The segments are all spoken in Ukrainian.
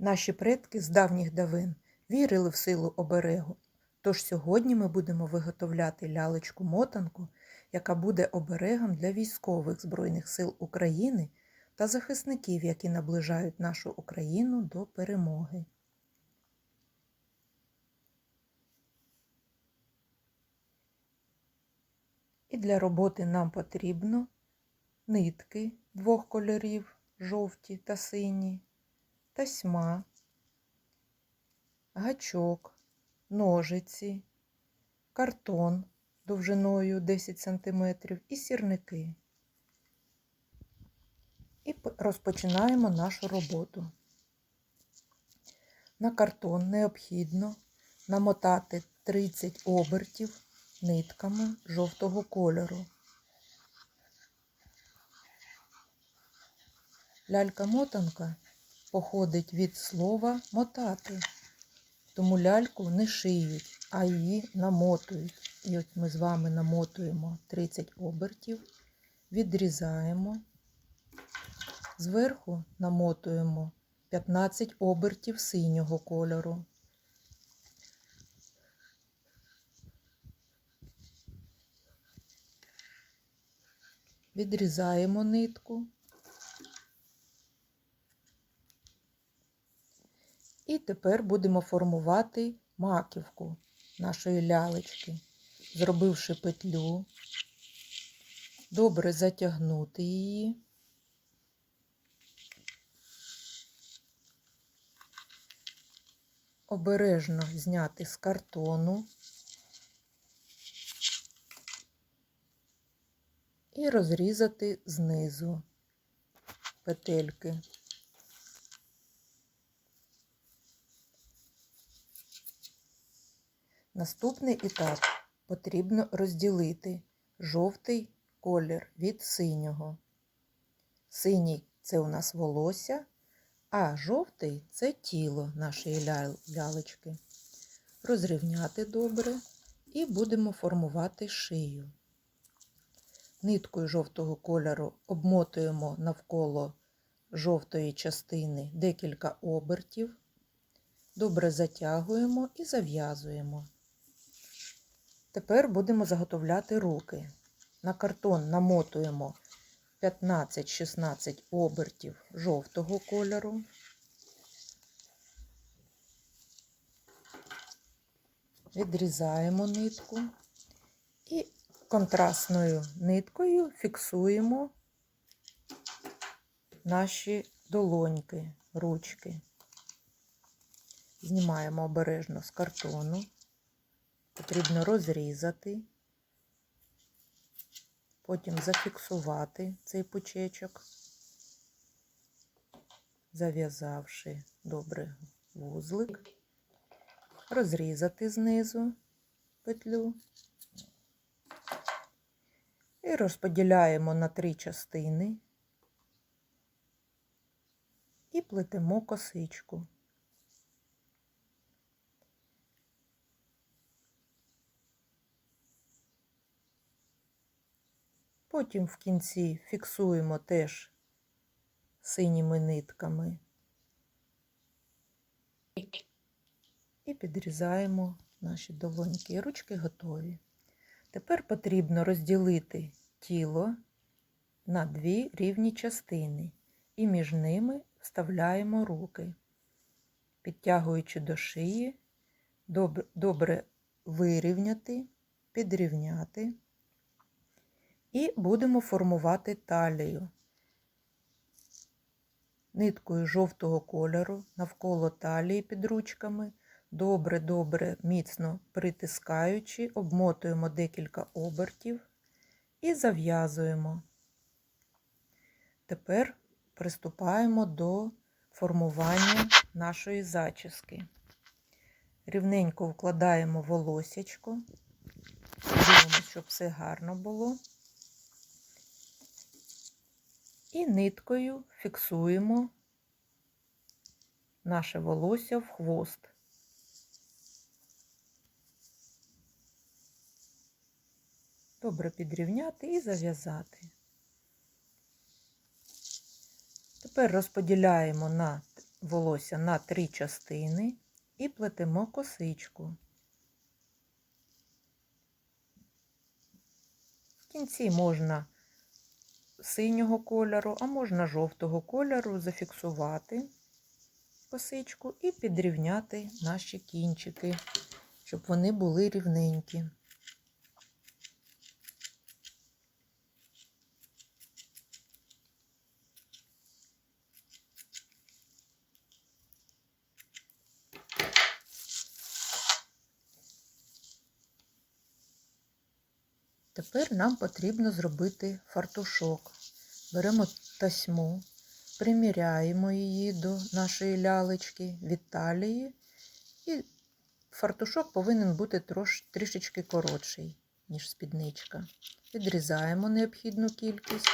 Наші предки з давніх давин вірили в силу оберегу. Тож сьогодні ми будемо виготовляти лялечку-мотанку, яка буде оберегом для військових Збройних сил України та захисників, які наближають нашу Україну до перемоги. І для роботи нам потрібно нитки двох кольорів жовті та сині, тасьма, гачок, ножиці, картон довжиною 10 см і сірники. І розпочинаємо нашу роботу. На картон необхідно намотати 30 обертів нитками жовтого кольору. Лялька-мотанка походить від слова мотати, тому ляльку не шиють, а її намотують. І от ми з вами намотуємо 30 обертів, відрізаємо, зверху намотуємо 15 обертів синього кольору. Відрізаємо нитку. І тепер будемо формувати маківку нашої лялечки, зробивши петлю, добре затягнути її. Обережно зняти з картону і розрізати знизу петельки. Наступний етап потрібно розділити жовтий колір від синього. Синій це у нас волосся, а жовтий це тіло нашої ля- лялечки. Розрівняти добре і будемо формувати шию. Ниткою жовтого кольору обмотуємо навколо жовтої частини декілька обертів. Добре затягуємо і зав'язуємо. Тепер будемо заготовляти руки. На картон намотуємо 15-16 обертів жовтого кольору. Відрізаємо нитку і контрастною ниткою фіксуємо наші долоньки, ручки. Знімаємо обережно з картону. Потрібно розрізати, потім зафіксувати цей пучечок, зав'язавши добре вузлик, розрізати знизу петлю і розподіляємо на три частини і плетемо косичку. Потім в кінці фіксуємо теж синіми нитками і підрізаємо наші долоньки. Ручки готові. Тепер потрібно розділити тіло на дві рівні частини і між ними вставляємо руки, підтягуючи до шиї, добре, вирівняти, підрівняти. І будемо формувати талію. Ниткою жовтого кольору навколо талії під ручками, добре-добре міцно притискаючи, обмотуємо декілька обертів і зав'язуємо. Тепер приступаємо до формування нашої зачіски. Рівненько вкладаємо волосячко, дивимося, щоб все гарно було. І ниткою фіксуємо наше волосся в хвост. Добре підрівняти і зав'язати. Тепер розподіляємо на волосся на три частини і плетемо косичку. В кінці можна синього кольору, а можна жовтого кольору зафіксувати косичку і підрівняти наші кінчики, щоб вони були рівненькі. Тепер нам потрібно зробити фартушок. Беремо тасьму, приміряємо її до нашої лялечки від талії, і фартушок повинен бути трош, трішечки коротший, ніж спідничка. Відрізаємо необхідну кількість.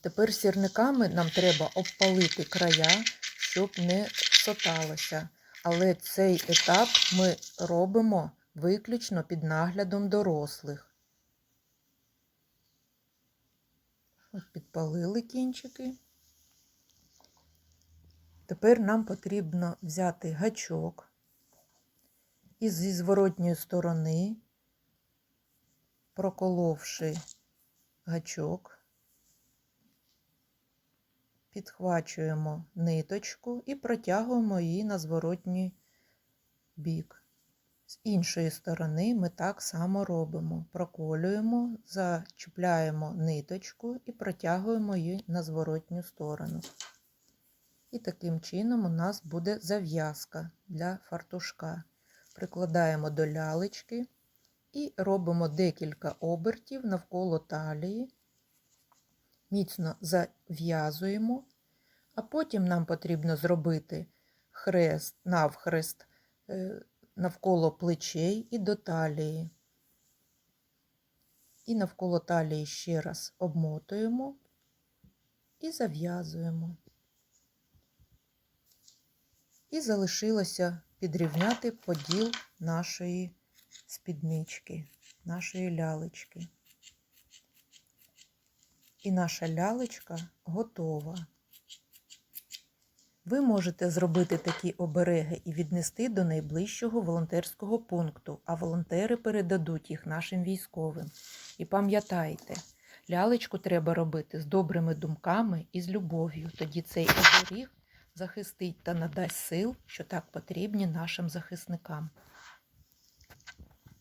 Тепер сірниками нам треба обпалити края, щоб не соталося. Але цей етап ми робимо виключно під наглядом дорослих. Підпалили кінчики. Тепер нам потрібно взяти гачок і зі зворотньої сторони, проколовши гачок, підхвачуємо ниточку і протягуємо її на зворотній бік. З іншої сторони ми так само робимо. Проколюємо, зачіпляємо ниточку і протягуємо її на зворотню сторону. І таким чином у нас буде зав'язка для фартушка. Прикладаємо до лялечки і робимо декілька обертів навколо талії, міцно зав'язуємо, а потім нам потрібно зробити хрест, навхрест е, навколо плечей і до талії. І навколо талії ще раз обмотуємо і зав'язуємо. І залишилося підрівняти поділ нашої спіднички, нашої лялечки. І наша лялечка готова. Ви можете зробити такі обереги і віднести до найближчого волонтерського пункту, а волонтери передадуть їх нашим військовим. І пам'ятайте, лялечку треба робити з добрими думками і з любов'ю. Тоді цей оберіг захистить та надасть сил, що так потрібні нашим захисникам.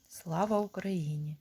Слава Україні!